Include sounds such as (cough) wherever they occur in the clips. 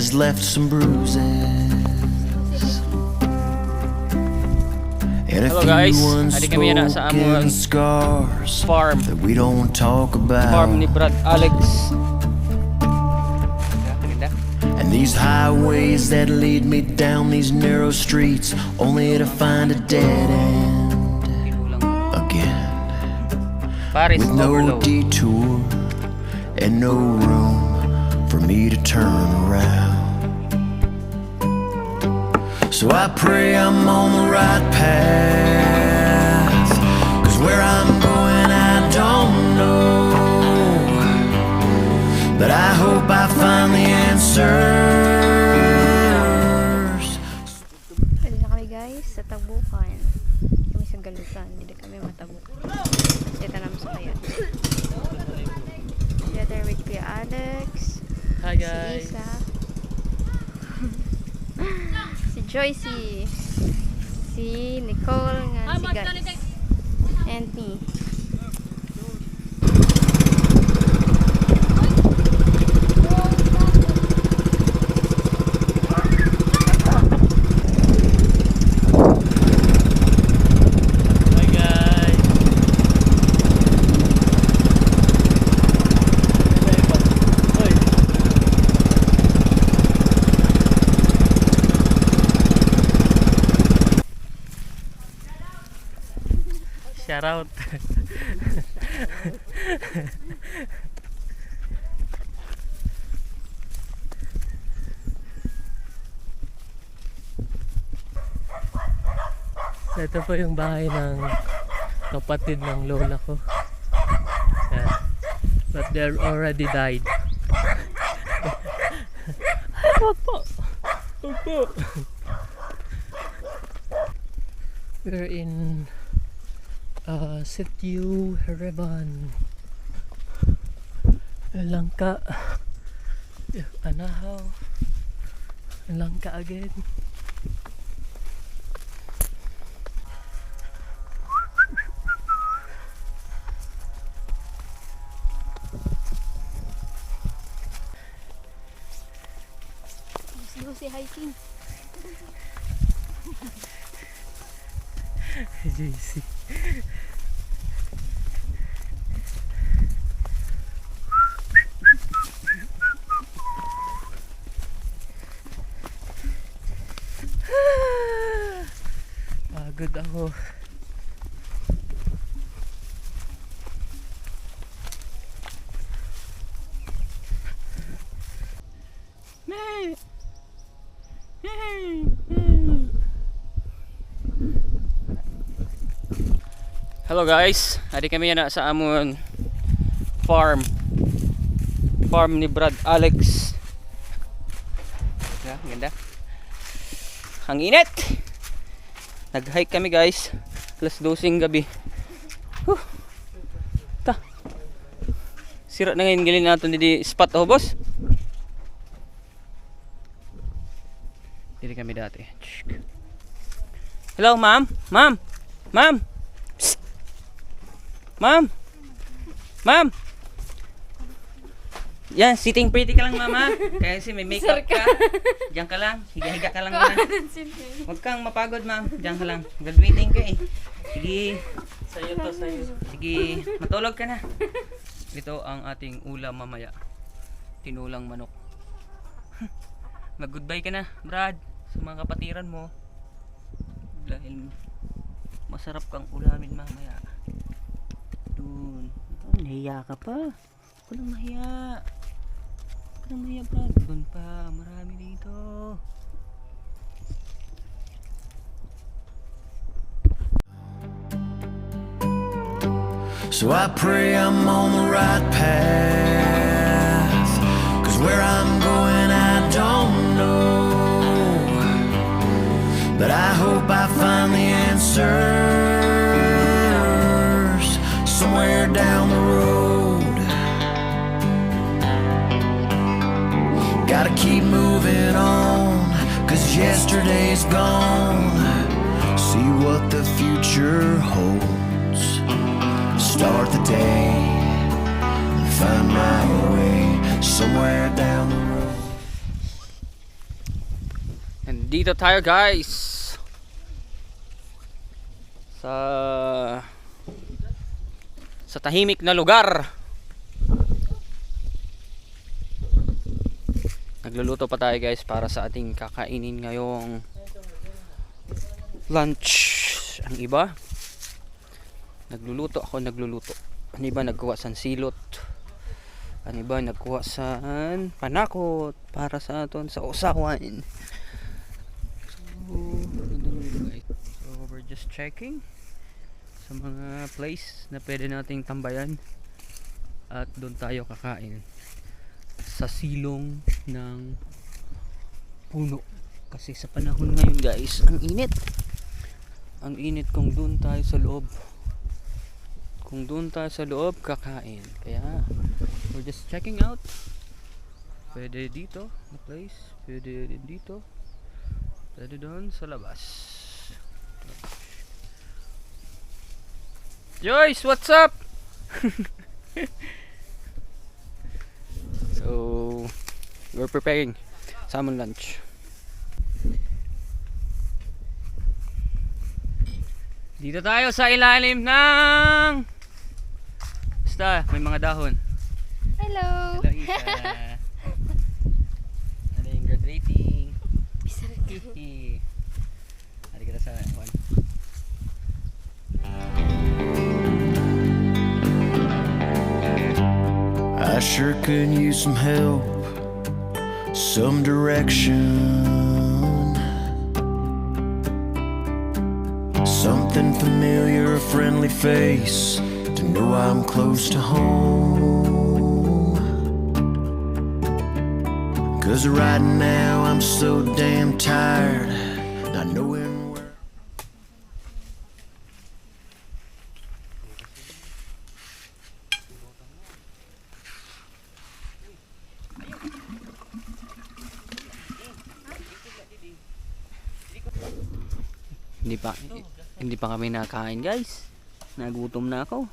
has left some bruises. And a Hello, few guys. Adi kami na sa among scars farm. that we don't talk about. Farm ni Brad Alex. And these highways that lead me down these narrow streets only to find a dead end again. Paris With no Overload. detour and no room for me to turn around. So I pray I'm on the right path. Cause where I'm going, I don't know. But I hope I find the answers. Shout out. So, ito po yung bahay ng kapatid ng lola ko. Yan. But they're already died. Ay, wag po! Wag po! We're in uh, Sitio Hereban. Langka. Anahaw. Langka again. Lucy hiking. (laughs) JC. Pagod (sighs) ako. May! Hey! Hello guys, adi kami na sa amon farm. Farm ni Brad Alex. Yeah, ganda. Ang init. Nag-hike kami guys. Alas 12 gabi. Huh. Ta. Sira na ngayon gilin natin di spot oh boss. Dili kami dati. Hello ma'am. Ma'am. Ma'am. Ma'am. Ma'am. Yan, sitting pretty ka lang mama. Kasi may makeup ka. Diyan ka lang. Higa-higa ka lang muna. (laughs) Huwag kang mapagod ma'am. Diyan ka lang. Graduating ka eh. Sige. Sa'yo to, sa'yo. Sige, matulog ka na. Ito ang ating ulam mamaya. Tinulang manok. (laughs) Mag-goodbye ka na, Brad. Sa mga kapatiran mo. Dahil masarap kang ulamin mamaya. Dun. Oh, nahiya ka pa. Huwag nang mahiya. Huwag nang mahiya, Brad. Dun pa. Marami dito. So I pray I'm on the right path. Cause where I'm going, I don't know. But I hope I find the answers somewhere down the road. Gotta keep moving on, cause yesterday's gone. See what the future holds start the day and find my way somewhere down the road. And Nandito tayo guys. Sa sa tahimik na lugar. Nagluluto pa tayo guys para sa ating kakainin ngayong lunch. Ang iba nagluluto ako nagluluto. Ang iba nagkuha sa silot. Ang iba nagkuha sa panakot para sa aton sa usawan. So, so we're just checking sa mga place na pwede nating tambayan. At doon tayo kakain. Sa silong ng puno. Kasi sa panahon ngayon guys ang init. Ang init kung doon tayo sa loob. Kung doon tayo sa loob kakain. Kaya we're just checking out. Pwede dito na place. Pwede dito. Pwede doon sa labas Joyce what's up so we're preparing salmon lunch dito tayo sa ilalim ng basta may mga dahon Hello! Hello, Isa. ano yung graduating? Hihi. Hari kita sa one. I sure could use some help, some direction. Something familiar, a friendly face to know I'm close to home. Cause right now I'm so damn tired, not knowing hindi pa kami nakain, guys. Nagutom na ako.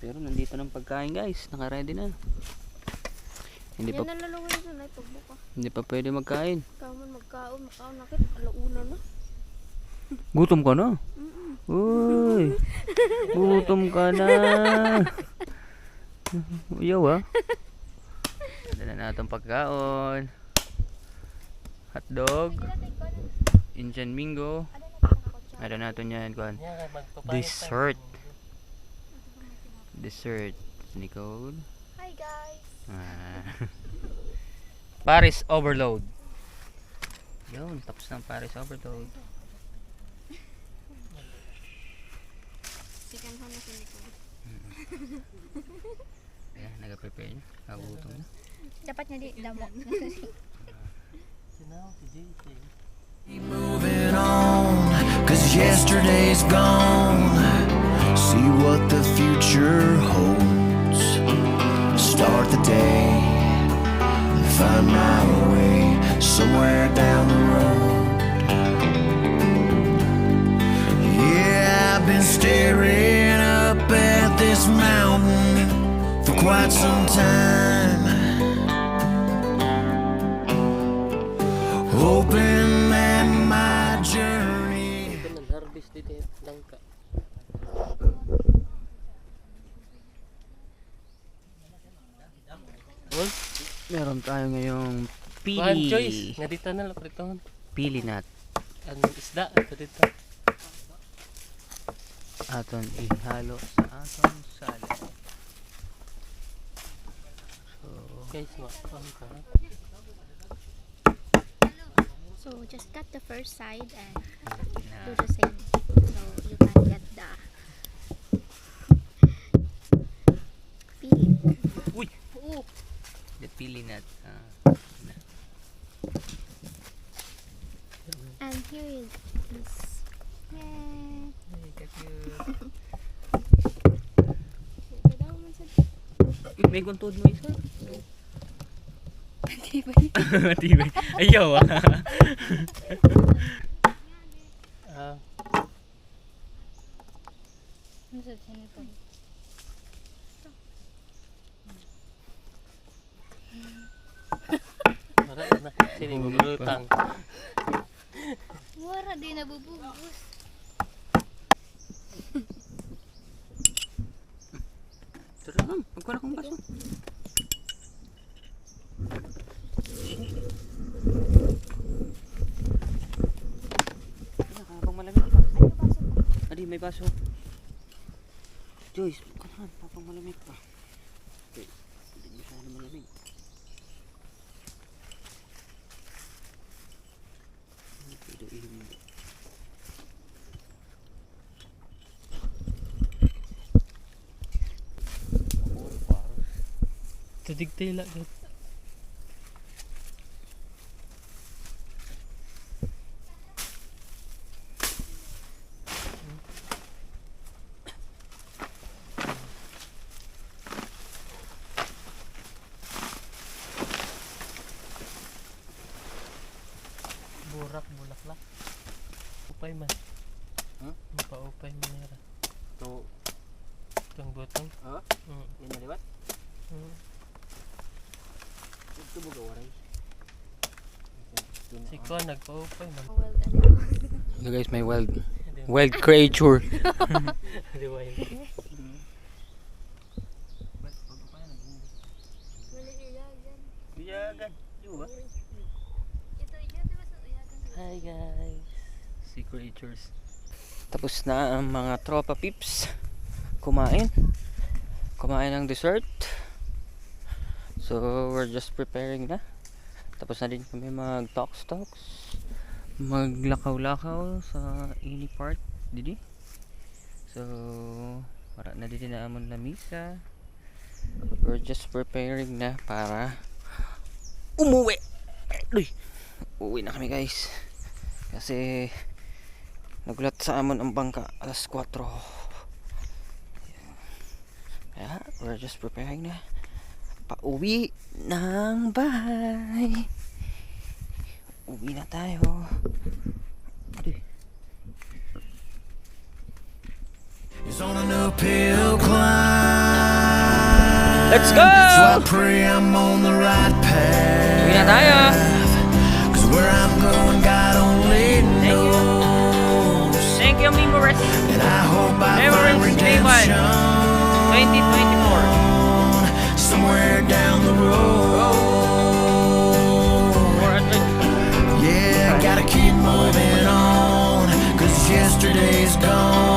Pero nandito ng pagkain, guys. Naka-ready na. Hindi pa Yan nalalungan dyan ay pagbuka. hindi pa pwede magkain. Kaman magkaon, makaon nakit. Alauna na. Gutom ka na. Uy. Gutom ka na. Uyaw ah. Dala na natin pagkaon. Hotdog. Indian Mingo. Ano natin yan, kuhan. Dessert. Dessert. Nicole. Hi guys! Ah. (laughs) Paris Overload. Yun, tapos ng Paris Overload. Second hand na si Nicole. (laughs) Ayan, nag-prepare niya. Nagutom na. Dapat niya di damo. (laughs) yesterday's gone. See what the future holds. Start the day find my way somewhere down the road. Yeah, I've been staring up at this mountain for quite some time. Hoping dito yung langka. Meron tayo ngayong pili. choice, nga dito na lang pritohan. Pili nut. Ang isda, ito dito. Aton ihalo sa aton salad. So, Guys, ka. ha? So just cut the first side and do the same. Get the peeling. Uy! Ooh. the pili nut. Ah, na. And here is Yay! Ay, ka-cute. May guntod mo isa. Matibay. (laughs) Ayaw ah. Ah, (laughs) Ano sa nito? mara na. Sini maglutang. Wara di nabubugos. Tara lang, magkuha kong baso. Wala ka habang malamig. Adi, may baso. Joyce, kanan, habang malamig pa. Okay, hindi masyado malamig. Hindi pwede ihinig. Tudigtay lang. Bulaklak. Upay man. Huh? Mapaupay man nira. So, Itong butong. ah, Mm. yan na liwat. Mm. Ito mo gawaray. Si Ko nagpaupay man. Wild animal. So guys, may wild wild creature. (laughs) (laughs) Rewind. Wala iyagan. Biyagan. Yung ba? Ito iyan, di ba sa iyagan? Hi guys. Sea creatures. Tapos na ang mga tropa pips. Kumain. Kumain ng dessert. So, we're just preparing na. Tapos na din kami mag talks talks. Maglakaw-lakaw sa ini part. Didi. So, para na din na amon lamisa. We're just preparing na para umuwi. Uy, uwi na kami guys. Kasi nagulat sa amon ang bangka alas 4. Kaya we're just preparing na pauwi ng bahay. Uwi na tayo. It's on an uphill climb. Let's go! So I pray I'm on the right path. Uwi na tayo! Cause where I'm going, One. redemption 2024. somewhere down the road. Yeah, gotta keep moving on. Cause yesterday's gone.